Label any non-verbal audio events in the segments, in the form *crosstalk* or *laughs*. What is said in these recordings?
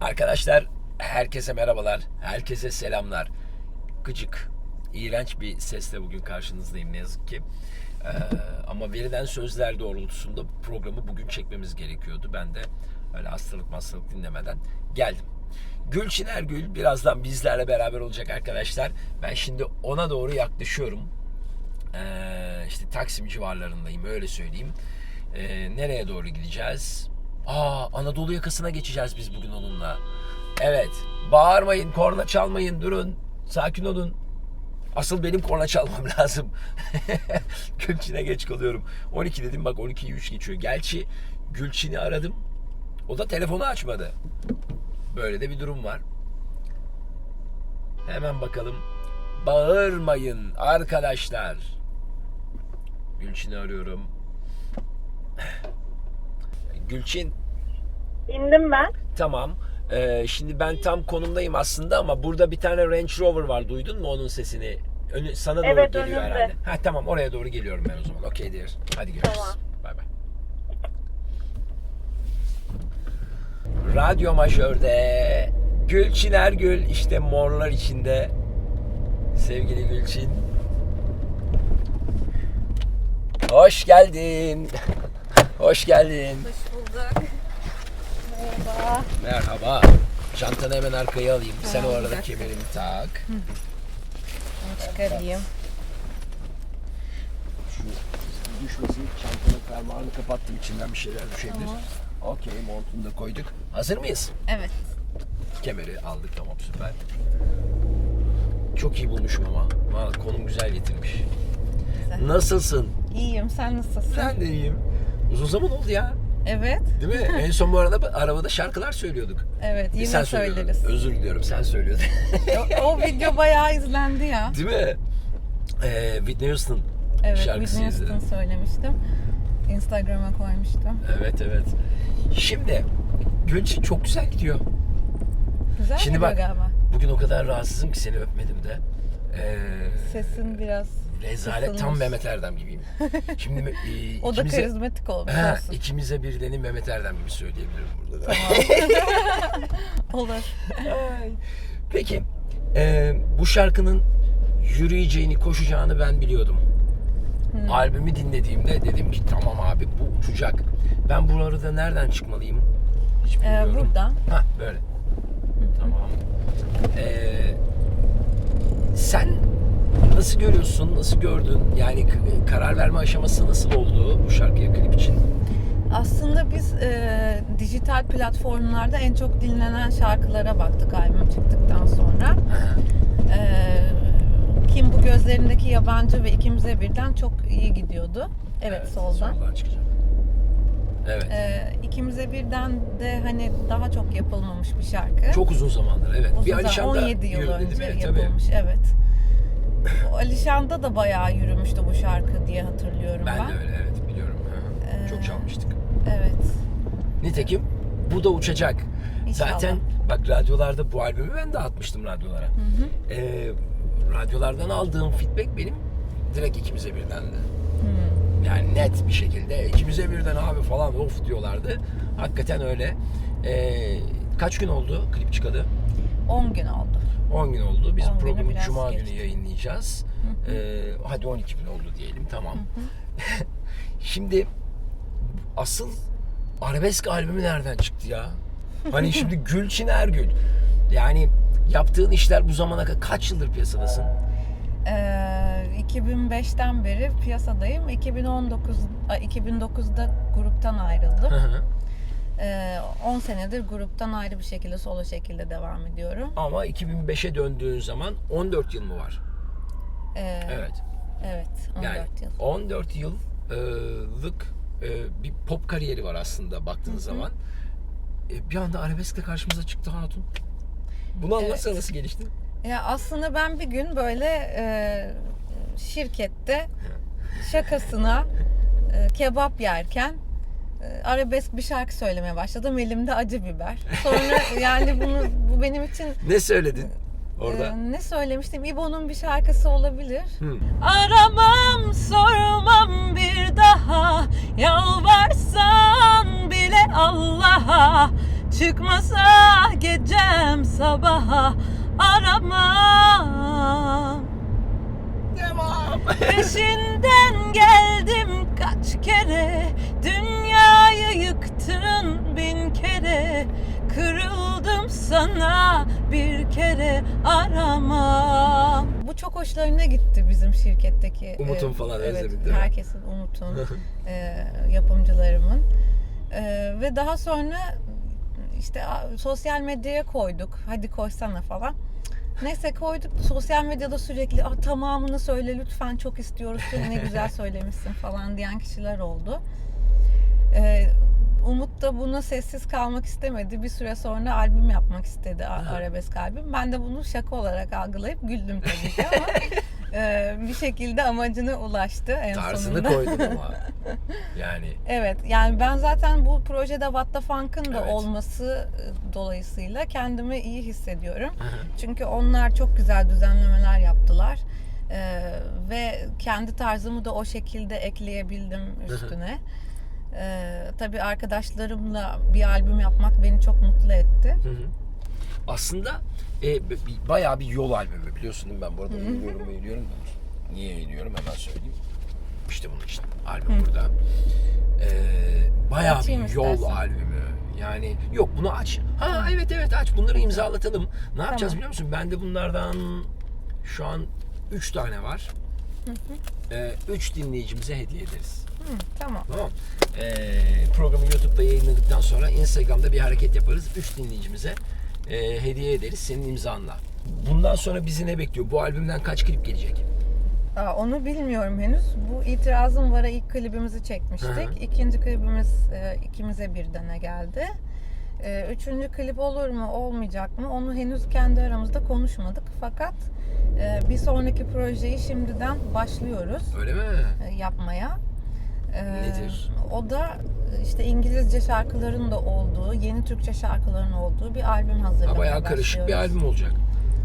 Arkadaşlar herkese merhabalar. Herkese selamlar. Gıcık, iğrenç bir sesle bugün karşınızdayım ne yazık ki. Ee, ama verilen sözler doğrultusunda programı bugün çekmemiz gerekiyordu. Ben de öyle hastalık hastalık dinlemeden geldim. Gülçin Ergül birazdan bizlerle beraber olacak arkadaşlar. Ben şimdi ona doğru yaklaşıyorum. Ee, işte Taksim civarlarındayım öyle söyleyeyim. Ee, nereye doğru gideceğiz? Aa Anadolu yakasına geçeceğiz biz bugün onunla. Evet. Bağırmayın, korna çalmayın, durun. Sakin olun. Asıl benim korna çalmam *laughs* lazım. Gülçin'e geç kalıyorum. 12 dedim bak 12'yi 3 geçiyor. Gerçi Gülçin'i aradım. O da telefonu açmadı. Böyle de bir durum var. Hemen bakalım. Bağırmayın arkadaşlar. Gülçin'i arıyorum. Gülçin İndim ben. tamam. Ee, şimdi ben tam konumdayım aslında ama burada bir tane Range Rover var. Duydun mu onun sesini? Önü, sana doğru Evet, geliyor önümde. herhalde. Ha tamam oraya doğru geliyorum ben o zaman. Okey dear. Hadi görüşürüz. Tamam. Bay bay. Radyo Majör'de Gülçin Ergül işte morlar içinde sevgili Gülçin. Hoş geldin. *laughs* Hoş geldin. Hoş bulduk. Merhaba. Merhaba. Çantanı hemen arkaya alayım. Sen o arada kemerini tak. Çıkarayım. Şu düşmesin. Çantanın fermuarını kapattım. içinden bir şeyler düşebilir. Okey montunu da koyduk. Hazır mıyız? Evet. Kemeri aldık tamam süper. Çok iyi bulmuşum ama. Valla konum güzel getirmiş. Güzel. Nasılsın? İyiyim. Sen nasılsın? Ben de iyiyim. Uzun zaman oldu ya. Evet. Değil mi? *laughs* en son bu arada arabada şarkılar söylüyorduk. Evet. Yine sen söyleriz. Özür diliyorum sen söylüyordun. *laughs* o, o video bayağı izlendi ya. Değil mi? Ee, Whitney Houston Evet. şarkısıydı. Whitney Houston söylemiştim. Instagram'a koymuştum. Evet evet. Şimdi Gülçin çok güzel gidiyor. Güzel Şimdi bak- galiba. Bugün o kadar rahatsızım ki seni öpmedim de. Ee, Sesin biraz rezalet tam. Mehmet Erdem gibiyim. Şimdi e, *laughs* O da ikimize, karizmatik olmuş Ha, olsun. ikimize Mehmet Erdem gibi söyleyebilirim burada da. *laughs* Olur. Ay. Peki e, bu şarkının yürüyeceğini, koşacağını ben biliyordum. Hmm. Albümü dinlediğimde dedim ki tamam abi bu uçacak. Ben bu arada nereden çıkmalıyım? Hiç Ee, bilmiyorum. buradan. Ha böyle. Tamam. Ee, sen nasıl görüyorsun, nasıl gördün? Yani karar verme aşaması nasıl oldu bu şarkıya klip için? Aslında biz e, dijital platformlarda en çok dinlenen şarkılara baktık albüm çıktıktan sonra. E, Kim bu gözlerindeki yabancı ve ikimize birden çok iyi gidiyordu. Evet, soldan. Soldan çıkacağım. Evet. E, ikimize birden de hani daha çok yapılmamış bir şarkı. Çok uzun zamandır evet. Uzun bir zaman, Alişan da 17 yıl önce değil mi? Tabii. yapılmış. Evet. Alişan'da da bayağı yürümüştü bu şarkı diye hatırlıyorum ben. Ben de öyle evet biliyorum. Hı hı. Ee, Çok çalmıştık. Evet. Nitekim bu da uçacak. İnşallah. Zaten bak radyolarda bu albümü ben de atmıştım radyolara. Ee, radyolardan aldığım feedback benim direkt ikimize birdendi. Yani net bir şekilde ikimize birden abi falan of diyorlardı. Hakikaten öyle. Ee, kaç gün oldu klip çıkalı? 10 gün oldu. 10 gün oldu. Biz 10 günü programı Cuma geçti. günü yayınlayacağız. Ee, hadi 12 gün oldu diyelim tamam. *laughs* şimdi asıl arabesk albümü nereden çıktı ya? Hani *laughs* şimdi Gülçin Ergül. Yani yaptığın işler bu zamana kadar kaç yıldır piyasadasın? Ee, 2005'ten beri piyasadayım. 2019 ay, 2009'da gruptan ayrıldım. Hı hı. Ee, 10 senedir gruptan ayrı bir şekilde solo şekilde devam ediyorum. Ama 2005'e döndüğün zaman 14 yıl mı var? Ee, Evet. Evet, 14 Yani yıl. 14 yıllık e, bir pop kariyeri var aslında baktığınız zaman. E, Bir anda arabeskle karşımıza çıktı hatun. Bunu anlatsana Evet. nasıl gelişti? Ya aslında ben bir gün böyle e, şirkette şakasına e, kebap yerken arabesk bir şarkı söylemeye başladım. Elimde acı biber. Sonra yani bunu bu benim için Ne söyledin orada? e, ne söylemiştim? İbo'nun bir şarkısı olabilir. Hı. Aramam, sormam bir daha Yalvarsan bile Allah'a Çıkmasa gecem sabaha aramam Devam. Peşinden geldim kaç kere bin kere Kırıldım sana bir kere aramam Bu çok hoşlarına gitti bizim şirketteki Umut'un e, falan evet? Herkesin Umut'un *laughs* e, yapımcılarımın E, Ve daha sonra işte sosyal medyaya koyduk Hadi koysana falan Neyse koyduk. Sosyal medyada sürekli ah, tamamını söyle lütfen çok istiyoruz. Ne güzel *laughs* söylemişsin falan diyen kişiler oldu. Ee, Umut da buna sessiz kalmak istemedi. Bir süre sonra albüm yapmak istedi a- arabesk albüm. Ben de bunu şaka olarak algılayıp güldüm tabii ki *laughs* ama e, bir şekilde amacına ulaştı en Tarzını sonunda. koydun ama. *laughs* Yani Evet yani ben zaten bu projede What the Funk'ın da Evet. olması e, dolayısıyla kendimi iyi hissediyorum. Çünkü onlar çok güzel düzenlemeler yaptılar. Ee, ve kendi tarzımı da o şekilde ekleyebildim üstüne. Ee, tabii arkadaşlarımla bir albüm yapmak beni çok mutlu etti. Hı hı. Aslında e, bayağı bir yol albümü biliyorsun değil mi? Ben bu arada eğiliyorum eğiliyorum. Niye eğiliyorum hemen söyleyeyim. İşte bunun için albüm burada. Ee, bayağı Açayım bir yol istersen. albümü. Yani yok bunu aç. Ha evet evet aç. Bunları imzalatalım. Ne yapacağız Tamam. biliyor musun? Bende bunlardan şu an 3 tane var. 3 dinleyicimize hediye ederiz. Hı, tamam. Tamam. Ee, programı YouTube'da yayınladıktan sonra Instagram'da bir hareket yaparız. 3 dinleyicimize e, hediye ederiz senin imzanla. Bundan sonra bizi ne bekliyor? Bu albümden kaç klip gelecek? Aa, onu bilmiyorum henüz. Bu itirazım vara ilk klibimizi çekmiştik. Hı hı. İkinci klibimiz e, ikimize birdene geldi. E, üçüncü klip olur mu olmayacak mı onu henüz kendi aramızda konuşmadık. Fakat e, bir sonraki projeyi şimdiden başlıyoruz Öyle mi? e, yapmaya. E, Nedir? O da e, işte İngilizce şarkıların da olduğu, yeni Türkçe şarkıların olduğu bir albüm Ha, hazırlamaya bayağı karışık bir albüm olacak.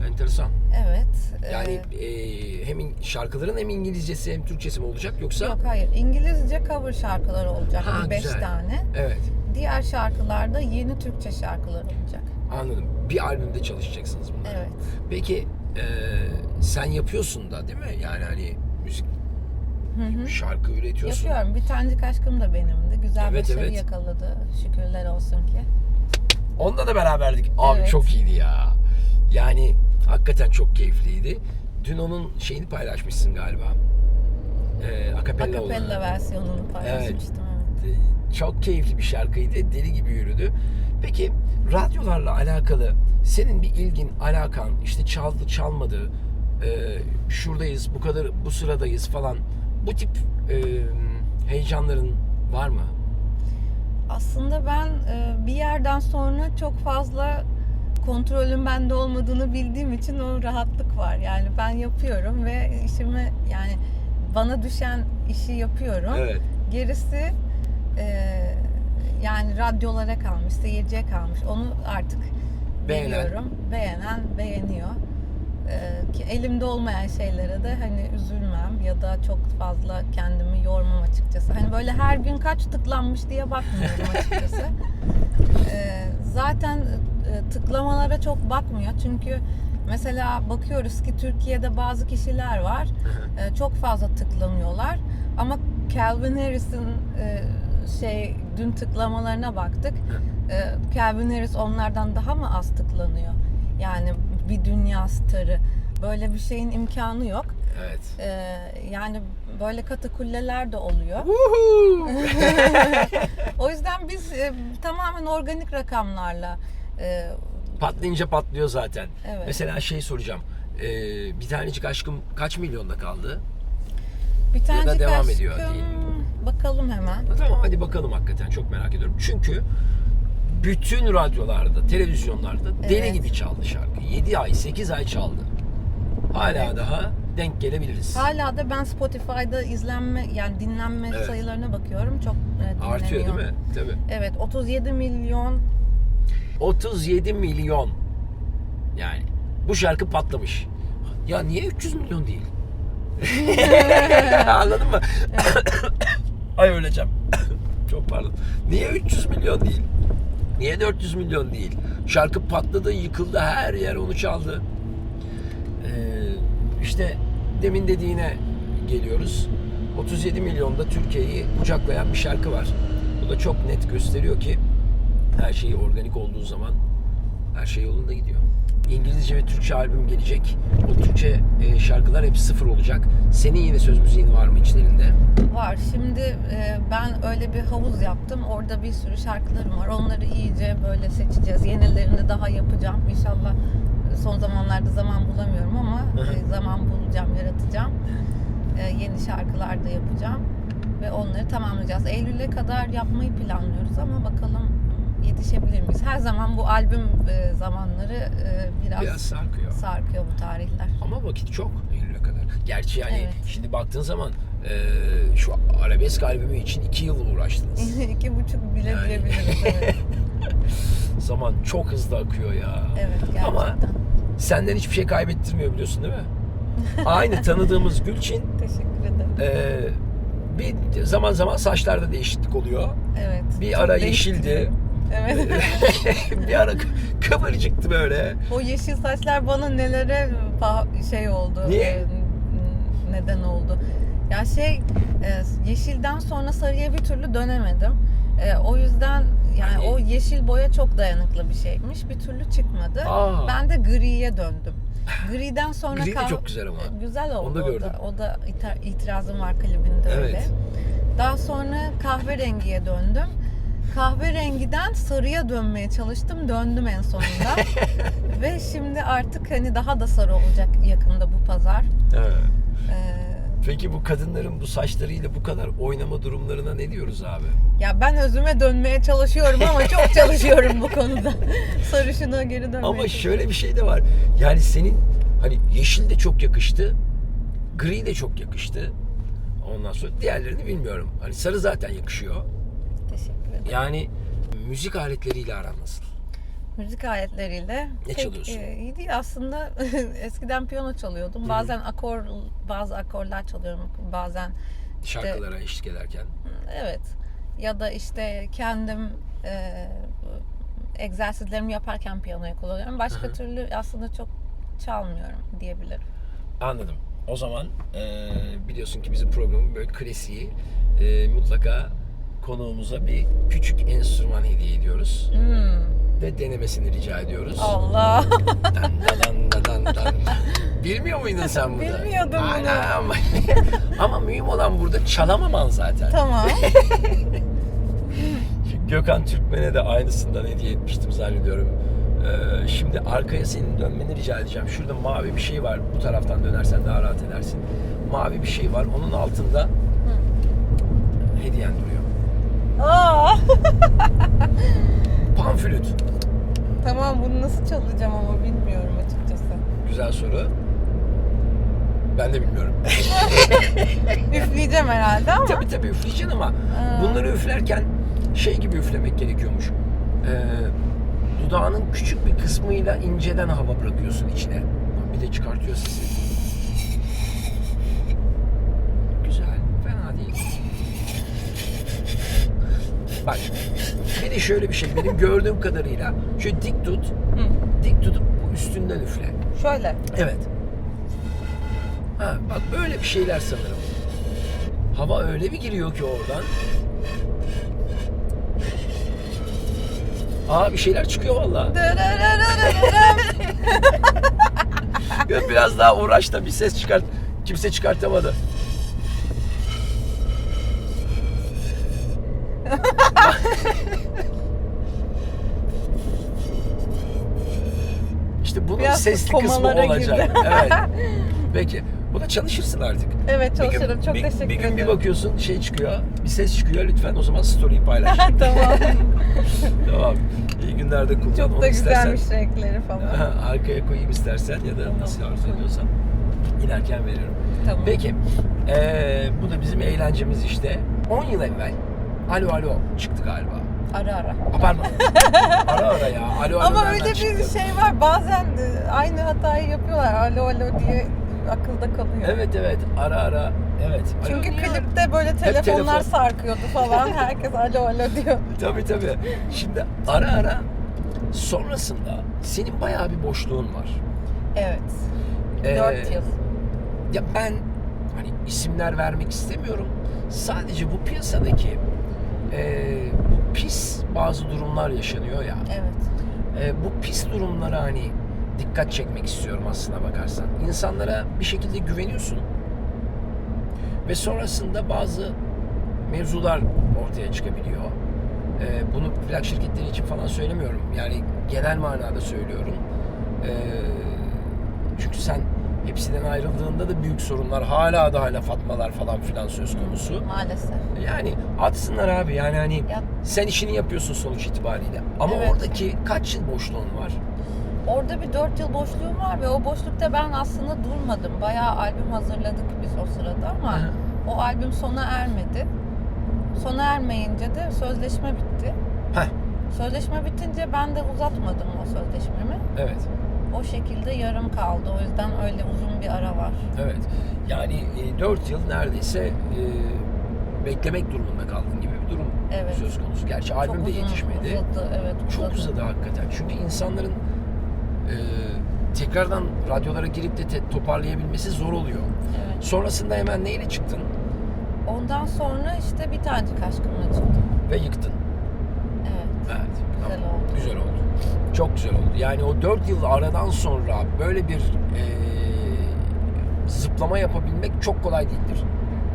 Enteresan. Evet. e, Yani e, hem in- şarkıların hem İngilizcesi hem Türkçesi mi olacak yoksa? Yok hayır. İngilizce cover şarkılar olacak. Ha, beş güzel. tane. Evet. Diğer şarkılarda yeni Türkçe şarkılar olacak. Anladım. Bir albümde çalışacaksınız bunlar. Evet. Peki e, sen yapıyorsun da değil mi? Yani hani Hı hı. şarkı üretiyorsun. Yapıyorum. Bir tanecik aşkım da benimdi. Güzel Evet, başarı evet. yakaladı. Şükürler olsun ki. Onunla da beraberdik. Abi Evet. çok iyiydi ya. Yani hakikaten çok keyifliydi. Dün onun şeyini paylaşmışsın galiba. Ee, akapella Akapella versiyonunu paylaşmıştım. Evet. Ee, Çok keyifli bir şarkıydı. Deli gibi yürüdü. Peki radyolarla alakalı senin bir ilgin, alakan, işte çaldı çalmadı, e, şuradayız, bu kadar, bu sıradayız falan. Bu tip e, heyecanların var mı? Aslında ben e, bir yerden sonra çok fazla kontrolün bende olmadığını bildiğim için o rahatlık var. Yani ben yapıyorum ve işimi yani bana düşen işi yapıyorum. Evet. Gerisi e, yani radyolara kalmış, seyirciye kalmış. Onu artık Beğenen. biliyorum. Beğenen beğeniyor. E, ki elimde olmayan şeylere de hani üzülmem ya da çok fazla kendimi yormam açıkçası. Hani böyle her gün kaç tıklanmış diye bakmıyorum açıkçası. *laughs* E, zaten e, tıklamalara çok bakmıyor. Çünkü mesela bakıyoruz ki Türkiye'de bazı kişiler var. E, çok fazla tıklanıyorlar. Ama Calvin Harris'in e, şey dün tıklamalarına baktık. Calvin Harris onlardan daha mı az tıklanıyor? Yani bir dünya starı. Böyle bir şeyin imkanı yok. Evet. E, yani böyle katakulleler de oluyor. *laughs* o yüzden biz e, tamamen organik rakamlarla e, Patlayınca patlıyor zaten. Evet. Mesela şey soracağım. Ee, bir tanecik aşkım kaç milyonda kaldı? bir tanecik devam ediyor diyelim. Bakalım hemen. Tamam hadi bakalım hakikaten çok merak ediyorum. Çünkü bütün radyolarda, televizyonlarda deli Evet. gibi çaldı şarkı. 7 ay, 8 ay çaldı. Hala Evet. daha denk gelebiliriz. Hala da ben Spotify'da izlenme yani dinlenme Evet. sayılarına bakıyorum. Çok e, dinleniyor. Artıyor değil mi? Tabii. Evet 37 milyon 37 milyon. Yani bu şarkı patlamış. Ya niye 300 milyon değil? *laughs* Anladın mı? Ay öleceğim. Çok pardon. Niye 300 milyon değil? Niye 400 milyon değil? Şarkı patladı, yıkıldı, her yer onu çaldı. Ee, işte demin dediğine geliyoruz. 37 milyonda Türkiye'yi kucaklayan bir şarkı var. Bu da çok net gösteriyor ki her şey organik olduğu zaman her şey yolunda gidiyor. İngilizce ve Türkçe albüm gelecek. O Türkçe e, şarkılar hep sıfır olacak. Senin yine söz müziğin var mı içlerinde? Var. Şimdi e, ben öyle bir havuz yaptım. Orada bir sürü şarkılarım var. Onları iyice böyle seçeceğiz. Yenilerini daha yapacağım. İnşallah son zamanlarda zaman bulamıyorum ama e, zaman bulacağım, yaratacağım. E, yeni şarkılar da yapacağım ve onları tamamlayacağız. Eylül'e kadar yapmayı planlıyoruz ama bakalım yetişebilir miyiz? Her zaman bu albüm e, zamanları e, biraz, Biraz sarkıyor. sarkıyor bu tarihler. Ama vakit çok Eylül'e kadar. Gerçi yani Evet. şimdi baktığın zaman e, şu arabesk albümü için iki yıl uğraştınız. *laughs* İki buçuk bile Yani. diyebiliriz. Evet, *laughs* zaman çok hızlı akıyor ya. evet gerçekten. Ama senden hiçbir şey kaybettirmiyor biliyorsun değil mi? Aynı tanıdığımız Gülçin *laughs* Teşekkür ederim. e, bir zaman zaman saçlarda değişiklik oluyor. Evet. Bir ara değiştiriyor. yeşildi. Evet. *laughs* bir ara kı- kıvırcıktı böyle. o yeşil saçlar bana nelere şey oldu. Niye? e, neden oldu? Ya şey e, yeşilden sonra sarıya bir türlü dönemedim. E, o yüzden yani Hani- o yeşil boya çok dayanıklı bir şeymiş. Bir türlü çıkmadı. Aa. Ben de griye döndüm. Griden sonra Gri de kah- çok güzel ama. Güzel oldu. Onu da o gördüm. O da ita- itirazım var klibinde öyle. Evet. Daha sonra kahverengiye döndüm. Kahverengiden sarıya dönmeye çalıştım. Döndüm en sonunda. *laughs* Ve şimdi artık hani daha da sarı olacak yakında bu pazar. Evet. Ee, Peki bu kadınların bu saçlarıyla bu kadar oynama durumlarına ne diyoruz abi? ya ben özüme dönmeye çalışıyorum ama *laughs* çok çalışıyorum bu konuda. Sarışına geri dönmeye Ama şöyle bir şey de var. Yani senin hani yeşil de çok yakıştı. Gri de çok yakıştı. Ondan sonra diğerlerini bilmiyorum. Hani sarı zaten yakışıyor. Ederim. Yani müzik aletleriyle aran nasıl? Müzik aletleriyle Ne pek, çalıyorsun? e, iyi değil aslında. *laughs* Eskiden piyano çalıyordum. Bazen akor bazı akorlar çalıyorum. Bazen işte Şarkılara eşlik ederken. Evet. Ya da işte kendim e, egzersizlerimi yaparken piyanoyu kullanıyorum. Başka Hı hı. türlü aslında çok çalmıyorum diyebilirim. Anladım. O zaman e, biliyorsun ki bizim programın böyle klasiği e, mutlaka konuğumuza bir küçük enstrüman hediye ediyoruz. Hmm. Ve denemesini rica ediyoruz. Allah. Dan dan dan dan dan. Bilmiyor muydun sen bunu? Bilmiyordum. Anam. *laughs* Ama mühim olan burada çalamaman zaten. tamam. *laughs* Gökhan Türkmen'e de aynısından hediye etmiştim zannediyorum. Ee, şimdi arkaya senin dönmeni rica edeceğim. Şurada mavi bir şey var. Bu taraftan dönersen daha rahat edersin. Mavi bir şey var. Onun altında hediyen duruyor. Aa. *laughs* Panflüt. tamam bunu nasıl çalacağım ama bilmiyorum açıkçası. Güzel soru. Ben de bilmiyorum. *laughs* Üfleyeceğim herhalde ama. tabii tabii üfleyeceksin ama Aa. bunları üflerken şey gibi üflemek gerekiyormuş. Ee, dudağının küçük bir kısmıyla inceden hava bırakıyorsun içine. Bir de çıkartıyor sesi. Güzel, fena değil. Bak, bir de şöyle bir şey, benim gördüğüm kadarıyla şöyle dik tut, Hı. dik tutup bu üstünden üfle. Şöyle. Evet. Ha, bak böyle bir şeyler sanırım. Hava öyle bir giriyor ki oradan. Aa bir şeyler çıkıyor valla. Biraz daha uğraş da bir ses çıkart. Kimse çıkartamadı. Sesli kısmı komalara olacak. girdi. Evet. *laughs* Peki. Buna çalışırsın artık. evet Bir gün- çalışırım. Çok bir, teşekkür Bir gün bir ederim. bakıyorsun şey çıkıyor, bir ses çıkıyor. Lütfen o zaman story'i paylaş. *laughs* tamam. *laughs* tamam. İyi günlerde kullan. Çok Onu da istersen- güzelmiş renkleri falan. Arkaya koyayım istersen ya da nasıl arzu ediyorsan inerken veririm. Tamam. Peki eee, bu da bizim eğlencemiz işte. 10 yıl evvel Alo Alo çıktı galiba. Ara ara. Pardon. ara ara ya. Alo Alo Ama öyle çıktı? bir şey var. Bazen e, aynı hatayı yapıyorlar. Alo alo diye akılda kalıyor. Evet evet ara ara evet. Çünkü Alo. klipte böyle telefonlar telefon. sarkıyordu falan. *laughs* Herkes alo alo diyor. Tabii tabii. Şimdi ara ara sonrasında senin bayağı bir boşluğun var. Evet. Ee, 4 yıl. Ya ben hani isimler vermek istemiyorum. Sadece bu piyasadaki e, pis bazı durumlar yaşanıyor ya. Evet. E, bu pis durumlara hani dikkat çekmek istiyorum aslına bakarsan. İnsanlara bir şekilde güveniyorsun. Ve sonrasında bazı mevzular ortaya çıkabiliyor. E, bunu plak şirketleri için falan söylemiyorum. Yani genel manada söylüyorum. E, çünkü sen hepsinden ayrıldığında da büyük sorunlar hala da hala fatmalar falan filan söz konusu. Maalesef. Yani atsınlar abi yani hani Ya, sen işini yapıyorsun sonuç itibariyle. Ama Evet. oradaki kaç yıl boşluğun var? orada bir 4 yıl boşluğum var ve o boşlukta ben aslında durmadım. Bayağı albüm hazırladık biz o sırada ama hı. o albüm sona ermedi. Sona ermeyince de sözleşme bitti. Heh. Sözleşme bitince ben de uzatmadım o sözleşmemi. Evet. O şekilde yarım kaldı. O yüzden öyle uzun bir ara var. Evet. Yani 4 yıl neredeyse e, beklemek durumunda kaldın gibi bir durum Evet. söz konusu. Gerçi albüm Çok de uzun yetişmedi. Uzadı, evet. Çok uzadı hakikaten. Çünkü insanların e, tekrardan radyolara girip de te- toparlayabilmesi zor oluyor. Evet. Sonrasında hemen neyle çıktın Ondan sonra işte bir tanecik aşkımla çıktım. ve yıktın. Evet. Evet. Güzel tamam. oldu. Güzel oldu. Çok güzel oldu. Yani o 4 yıl aradan sonra böyle bir e, zıplama yapabilmek çok kolay değildir.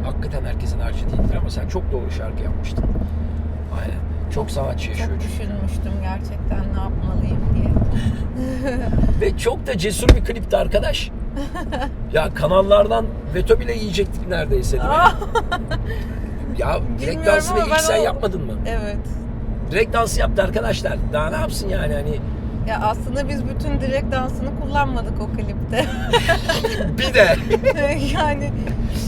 Hakikaten herkesin harcı değildir ama sen çok doğru şarkı yapmıştın. Aynen. Çok sanatçı yaşıyor Çok düşünmüştüm gerçekten ne yapmalıyım diye. *laughs* Ve çok da cesur bir klipti arkadaş. *laughs* ya kanallardan veto bile yiyecektik neredeyse değil mi? *laughs* ya direkt dansını ilk sen o- yapmadın mı? evet. Direkt dansı yaptı arkadaşlar. Daha ne yapsın yani hani Ya aslında biz bütün direkt dansını kullanmadık o klipte. *laughs* bir de *laughs* yani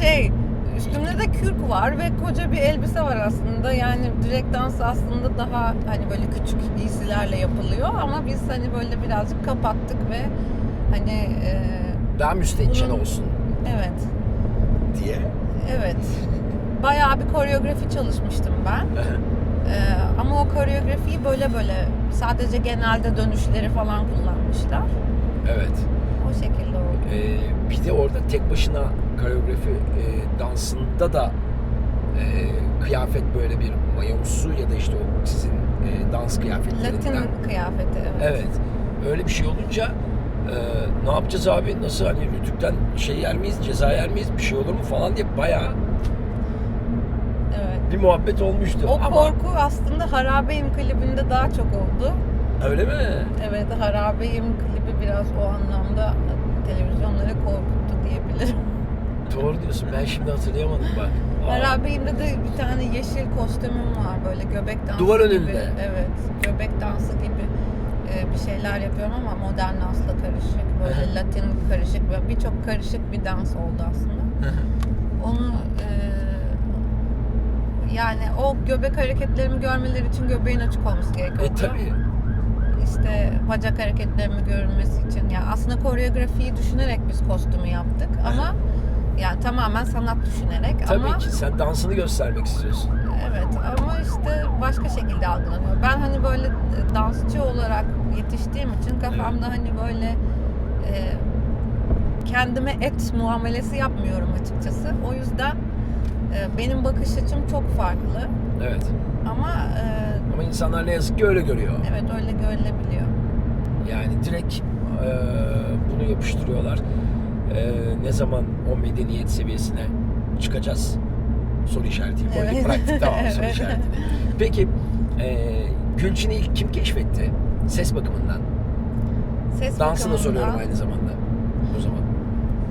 şey üstümde de kürk var ve koca bir elbise var aslında. Yani direkt dans aslında daha hani böyle küçük giysilerle yapılıyor ama biz hani böyle birazcık kapattık ve hani e, daha müstehcen Bunun- olsun evet diye. evet bayağı bir koreografi çalışmıştım ben. Ee, ama o koreografiyi böyle böyle sadece genelde dönüşleri falan kullanmışlar. evet. O şekilde oldu. Ee, bir de orada tek başına koreografi e, dansında da e, kıyafet böyle bir mayomsu ya da işte o sizin e, dans kıyafetlerinden. Latin kıyafeti evet. Evet. Öyle bir şey olunca e, ne yapacağız abi? Nasıl hani Rütük'ten şey yer miyiz, ceza yer miyiz, bir şey olur mu falan diye bayağı. Bir muhabbet olmuştu. O Ama korku aslında Harabeyim klibinde daha çok oldu. öyle mi? Evet Harabeyim klibi biraz o anlamda televizyonları korkuttu diyebilirim. *laughs* Doğru diyorsun. Ben şimdi hatırlayamadım bak. Harabeyim'de de bir tane yeşil kostümüm var böyle göbek dansı Duvar gibi. önünde. Evet göbek dansı gibi e, bir şeyler yapıyorum ama modern dansla karışık böyle latin karışık ve birçok karışık bir dans oldu aslında. Onu yani o göbek hareketlerimi görmeleri için göbeğin açık olması gerekiyor. e tabii. İşte bacak hareketlerimi görülmesi için. Yani aslında koreografiyi düşünerek biz kostümü yaptık ama yani tamamen sanat düşünerek Tabii ama ki sen dansını göstermek istiyorsun. evet ama işte başka şekilde algılanıyor. Ben hani böyle dansçı olarak yetiştiğim için kafamda hani böyle e, kendime et muamelesi yapmıyorum açıkçası. O yüzden e, benim bakış açım çok farklı Evet. ama e, Ama insanlar ne yazık ki öyle görüyor. evet öyle görülebiliyor. Yani direkt e, bunu yapıştırıyorlar. E, ne zaman o medeniyet seviyesine çıkacağız? Soru işareti. Evet. bıraktık tamam *laughs* soru Evet. işaretini. Peki e, Gülçin'i ilk kim keşfetti? Ses bakımından. Ses Dansını da soruyorum bakımından- aynı zamanda. O zaman.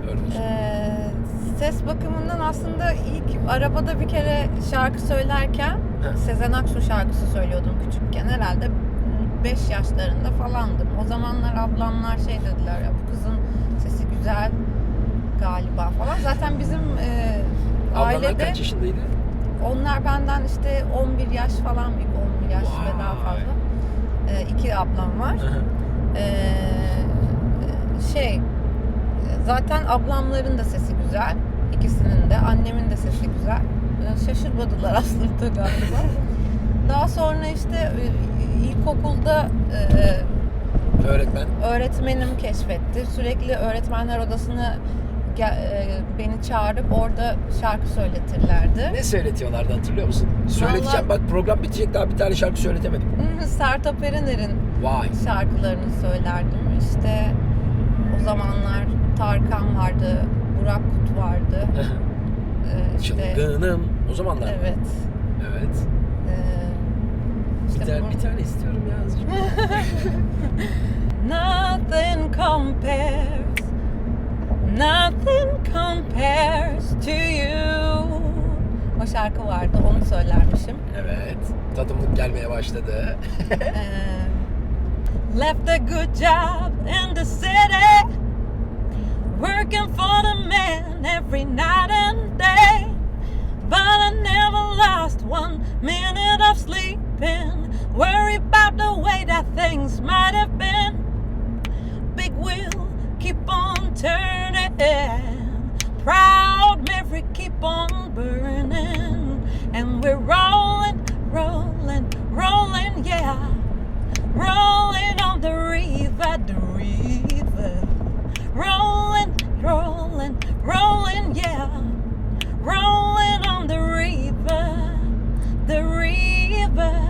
Öyle olsun. Ee, ses bakımından aslında ilk arabada bir kere şarkı söylerken. Sezen Aksu şarkısı söylüyordum küçükken. Herhalde 5 yaşlarında falandım. O zamanlar ablamlar şey dediler ya bu kızın sesi güzel galiba falan. Zaten bizim e, Ablanlar ailede kaç yaşındaydı? onlar benden işte 11 yaş falan büyük 11 yaş ve daha Vay. fazla. E, iki ablam var. Hı. Ee, şey Zaten ablamların da sesi güzel. İkisinin de. Annemin de sesi güzel. Şaşırmadılar *laughs* aslında galiba. Daha sonra işte e, ilkokulda e, Öğretmen. öğretmenim keşfetti. Sürekli öğretmenler odasına gel- e, beni çağırıp orada şarkı söyletirlerdi. Ne söyletiyorlardı hatırlıyor musun? Söyleteceğim bak program bitecek daha bir tane şarkı söyletemedim. Hı, Sertab Erener'in Vay. şarkılarını söylerdim. İşte o zamanlar Tarkan vardı, Burak Kut vardı. *laughs* Ee, işte Çılgınım. O zamanlar. evet. Evet. Ee, Bir işte tane, bir tane istiyorum ya azıcık. *laughs* Nothing compares, nothing compares to you. O şarkı vardı, onu söylermişim. evet. Tadımlık gelmeye başladı. Ee, *laughs* left a good job in the city, working for the man every night and day. But I never lost one minute of sleeping, worried about the way that things might have been. Big wheel keep on turning, proud Mary keep on burning, and we're rolling, rolling, rolling, yeah. Rolling on the river, the river. Rolling, rolling, yeah. Rolling on the river, the river.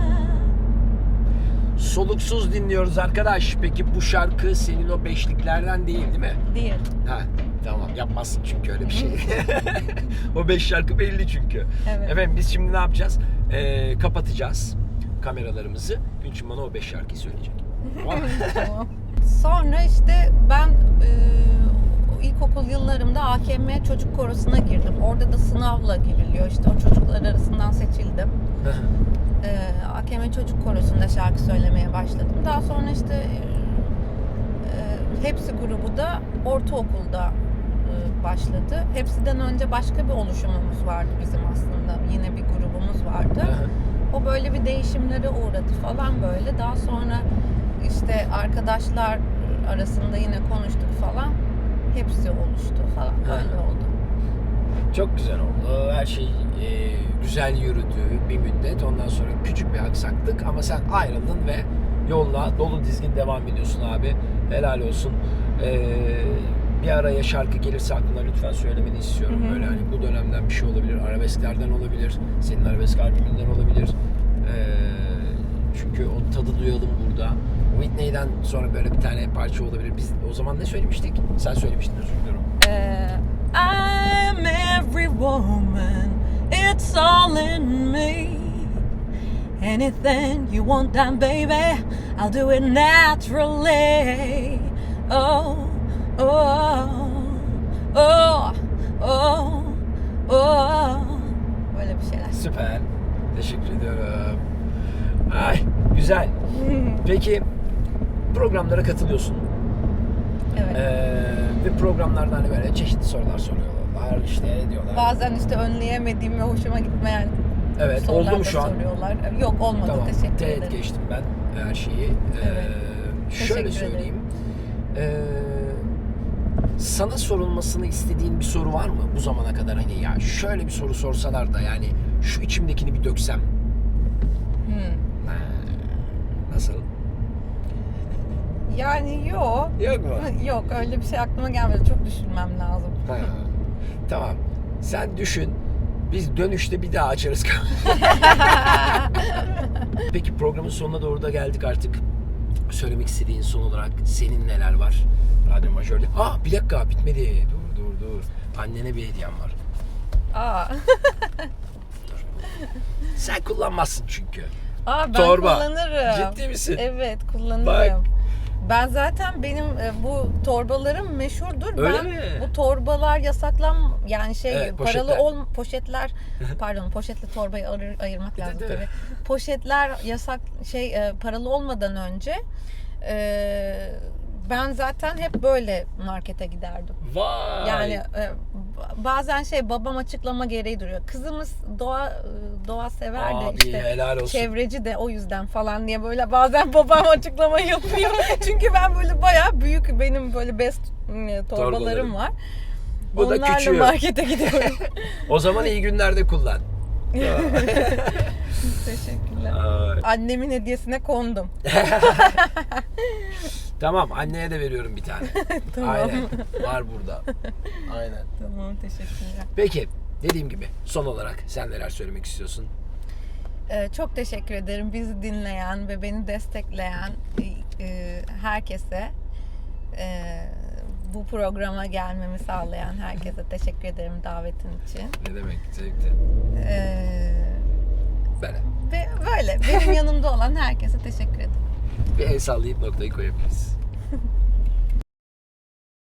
Soluksuz dinliyoruz arkadaş. Peki bu şarkı senin o beşliklerden değil değil mi? Değil. Ha tamam yapmazsın çünkü öyle bir şey. *laughs* o beş şarkı belli çünkü. Evet. Efendim biz şimdi ne yapacağız? Ee, kapatacağız kameralarımızı. Gülçin bana o beş şarkıyı söyleyecek. *laughs* Tamam. Sonra işte ben e, ilkokul yıllarımda AKM çocuk korosuna girdim. Orada da sınavla giriliyor. İşte o çocuklar arasından seçildim. e, AKM Çocuk Korosu'nda şarkı söylemeye başladım. Daha sonra işte e, e, Hepsi grubu da ortaokulda e, başladı. Hepsiden önce başka bir oluşumumuz vardı bizim aslında. Yine bir grubumuz vardı. O böyle bir değişimlere uğradı falan böyle. Daha sonra işte arkadaşlar arasında yine konuştuk falan. Hepsi oluştu falan. Böyle oldu. Çok güzel oldu. Her şey e, güzel yürüdü bir müddet. Ondan sonra küçük bir aksaklık ama sen ayrıldın ve yoluna dolu dizgin devam ediyorsun abi. Helal olsun. E, bir araya şarkı gelirse aklına lütfen söylemeni istiyorum. Hı hı. Böyle hani bu dönemden bir şey olabilir. Arabesklerden olabilir. Senin arabesk albümünden olabilir. E, çünkü o tadı duyalım burada. Whitney'den sonra böyle bir tane parça olabilir. Biz o zaman ne söylemiştik? Sen söylemiştin özür diliyorum. Uh, I'm every woman, it's all in me. Anything you want done, baby, I'll do it naturally. Oh, oh, oh, oh, oh. Böyle bir şeyler. Süper. Teşekkür ediyorum. Ay güzel. Peki programlara katılıyorsun. Evet. Ee, ve programlarda hani böyle çeşitli sorular soruyorlar. işte diyorlar. Bazen işte önleyemediğim ve hoşuma gitmeyen evet sorular oldu mu şu an? soruyorlar. Yok olmadı Tamam. teşekkür Teğet ederim. geçtim ben her şeyi. Ee, Evet. şöyle Teşekkür söyleyeyim. Ee, sana sorulmasını istediğin bir soru var mı bu zamana kadar hani ya şöyle bir soru sorsalar da yani şu içimdekini bir döksem Hmm. Ha, nasıl? Yani yok. Yok mu? *laughs* Yok öyle bir şey aklıma gelmedi. Çok düşünmem lazım. Ha, *laughs* tamam. Sen düşün. Biz dönüşte bir daha açarız. *laughs* Peki programın sonuna doğru da geldik artık. Söylemek istediğin son olarak senin neler var? Radyo Majör'de. Aa bir dakika bitmedi. Dur dur dur. Annene bir hediyem var. Aa. Sen kullanmazsın çünkü. Aa ben Torba. kullanırım. Ciddi misin? Evet kullanırım. Bak. Ben zaten benim e, bu torbalarım meşhurdur. Öyle ben mi? bu torbalar yasaklan yani şey Evet, paralı poşetler. ol poşetler pardon poşetle torbayı ayır- ayırmak lazım de. tabii. Poşetler yasak şey e, paralı olmadan önce e, ben zaten hep böyle markete giderdim. Vay. Yani e, bazen şey babam açıklama gereği duruyor. Kızımız doğa e, doğa sever de Abi işte helal olsun. çevreci de o yüzden falan diye böyle bazen *laughs* babam açıklama yapıyor. *laughs* Çünkü ben böyle bayağı büyük benim böyle bez e, torbalarım var. Bu da Onlarla küçüğü. markete gidiyorum. *laughs* O zaman iyi günlerde kullan. Teşekkürler. Ay. Annemin hediyesine kondum. *laughs* Tamam anneye de veriyorum bir tane. *laughs* Tamam. Aynen. Var burada. Aynen. Tamam teşekkürler. Peki dediğim gibi son olarak sen neler söylemek istiyorsun? Ee, çok teşekkür ederim bizi dinleyen ve beni destekleyen e, herkese e, bu programa gelmemi sağlayan herkese teşekkür ederim davetin için. Ne demek zevkti. Ee, Böyle. ve böyle benim *laughs* yanımda olan herkese teşekkür ederim. Bir el sallayıp noktayı koyabiliriz.